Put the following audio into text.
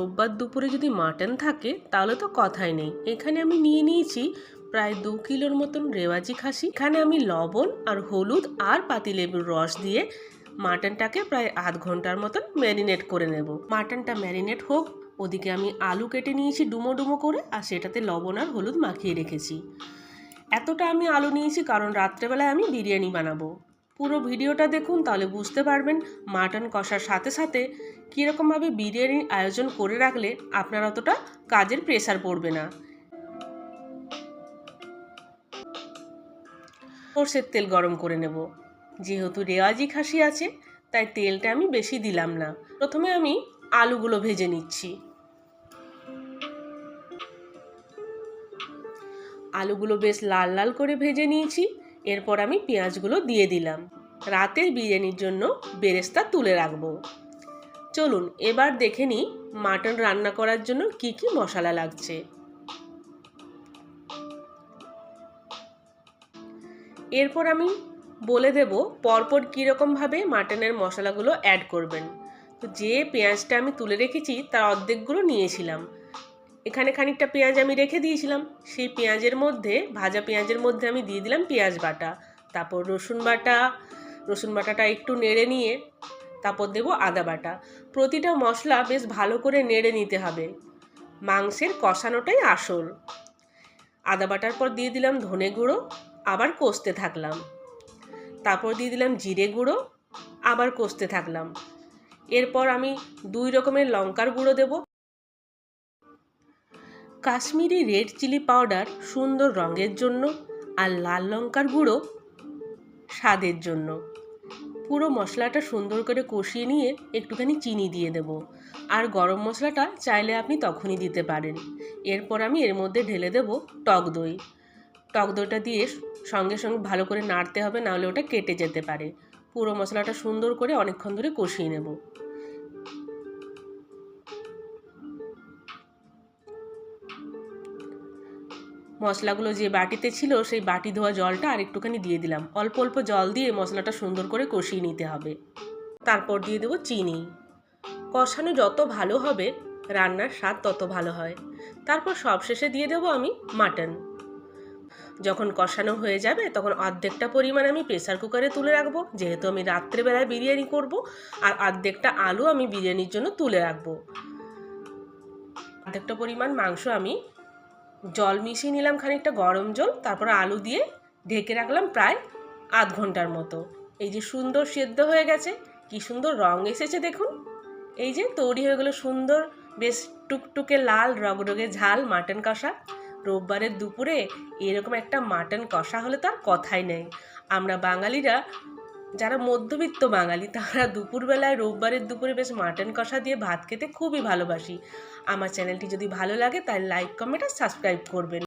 রোববার দুপুরে যদি মাটন থাকে, তাহলে তো কথাই নেই। এখানে আমি নিয়ে নিয়েছি প্রায় দু কিলোর মতন রেওয়াজি খাসি। এখানে আমি লবণ আর হলুদ আর পাতিলেবুর রস দিয়ে মাটনটাকে প্রায় আধ ঘণ্টার মতন ম্যারিনেট করে নেব। মাটনটা ম্যারিনেট হোক, ওদিকে আমি আলু কেটে নিয়েছি ডুমো ডুমো করে, আর সেটাতে লবণ আর হলুদ মাখিয়ে রেখেছি। এতটা আমি আলু নিয়েছি কারণ রাত্রেবেলায় আমি বিরিয়ানি বানাবো। পুরো ভিডিওটা দেখুন, তাহলে বুঝতে পারবেন মাটন কষার সাথে সাথে কীরকমভাবে বিরিয়ানির আয়োজন করে রাখলে আপনার অতটা কাজের প্রেসার পড়বে না। সর্ষের তেল গরম করে নেব। যেহেতু রেওয়াজি খাসি আছে, তাই তেলটা আমি বেশি দিলাম না। প্রথমে আমি আলুগুলো ভেজে নিচ্ছি। আলুগুলো বেশ লাল লাল করে ভেজে নিয়েছি। এরপর আমি পেঁয়াজগুলো দিয়ে দিলাম। রাতের বিরিয়ানির জন্য বেরেস্তা তুলে রাখব। চলুন, এবার দেখে নিই মাটন রান্না করার জন্য কি কি মশলা লাগছে। এরপর আমি বলে দেব পরপর কীরকমভাবে মাটনের মশলাগুলো অ্যাড করবেন। তো যে পেঁয়াজটা আমি তুলে রেখেছি, তার অর্ধেকগুলো নিয়েছিলাম। এখানে খানিকটা পেঁয়াজ আমি রেখে দিয়েছিলাম। সেই পেঁয়াজের মধ্যে, ভাজা পেঁয়াজের মধ্যে আমি দিয়ে দিলাম পেঁয়াজ বাটা। তারপর রসুন বাটা, রসুন বাটাটা একটু নেড়ে নিয়ে তারপর দেবো আদা বাটা। প্রতিটা মশলা বেশ ভালো করে নেড়ে নিতে হবে। মাংসের কষানোটাই আসল। আদা বাটার পর দিয়ে দিলাম ধনে গুঁড়ো, আবার কষতে থাকলাম। তারপর দিয়ে দিলাম জিরে গুঁড়ো, আবার কষতে থাকলাম। এরপর আমি দুই রকমের লঙ্কার গুঁড়ো দেব। কাশ্মীরি রেড চিলি পাউডার সুন্দর রঙের জন্য আর লাল লঙ্কার গুঁড়ো স্বাদের জন্য। পুরো মশলাটা সুন্দর করে কষিয়ে নিয়ে একটুখানি চিনি দিয়ে দেব। আর গরম মশলাটা চাইলে আপনি তখনই দিতে পারেন। এরপর আমি এর মধ্যে ঢেলে দেব টক দই। টক দইটা দিয়ে সঙ্গে সঙ্গে ভালো করে নাড়তে হবে, নাহলে ওটা কেটে যেতে পারে। পুরো মশলাটা সুন্দর করে অনেকক্ষণ ধরে কষিয়ে নেব। মশলাগুলো যে বাটিতে ছিল, সেই বাটি ধোয়া জলটা আর একটুখানি দিয়ে দিলাম। অল্প অল্প জল দিয়ে মশলাটা সুন্দর করে কষিয়ে নিতে হবে। তারপর দিয়ে দেবো চিনি। কষানো যত ভালো হবে, রান্নার স্বাদ তত ভালো হয়। তারপর সবশেষে দিয়ে দেবো আমি মাটন। যখন কষানো হয়ে যাবে, তখন অর্ধেকটা পরিমাণ আমি প্রেসার কুকারে তুলে রাখব। যেহেতু আমি রাত্রেবেলায় বিরিয়ানি করব, আর অর্ধেকটা আলু আমি বিরিয়ানির জন্য তুলে রাখব। অর্ধেকটা পরিমাণ মাংস আমি জল মিশিয়ে নিলাম খানিকটা গরম জল, তারপর আলু দিয়ে ঢেকে রাখলাম প্রায় আধ ঘণ্টার মতো। এই যে সুন্দর সেদ্ধ হয়ে গেছে, কি সুন্দর রং এসেছে দেখুন। এই যে তৈরি হয়ে গেলো সুন্দর, বেশ টুকটুকে লাল, রগরগে ঝাল, মাটন কষা। রোববারের দুপুরে এরকম একটা মাটন কষা হলে তো আর কথাই নেই। আমরা বাঙালিরা যারা মধ্যবিত্ত বাঙালি, তারা দুপুরবেলায় রোববারের দুপুরে বেশ মাটন কষা দিয়ে ভাত খেতে খুবই ভালোবাসি। আমার চ্যানেলটি যদি ভালো লাগে তাহলে লাইক কমেন্ট আর সাবস্ক্রাইব করবেন।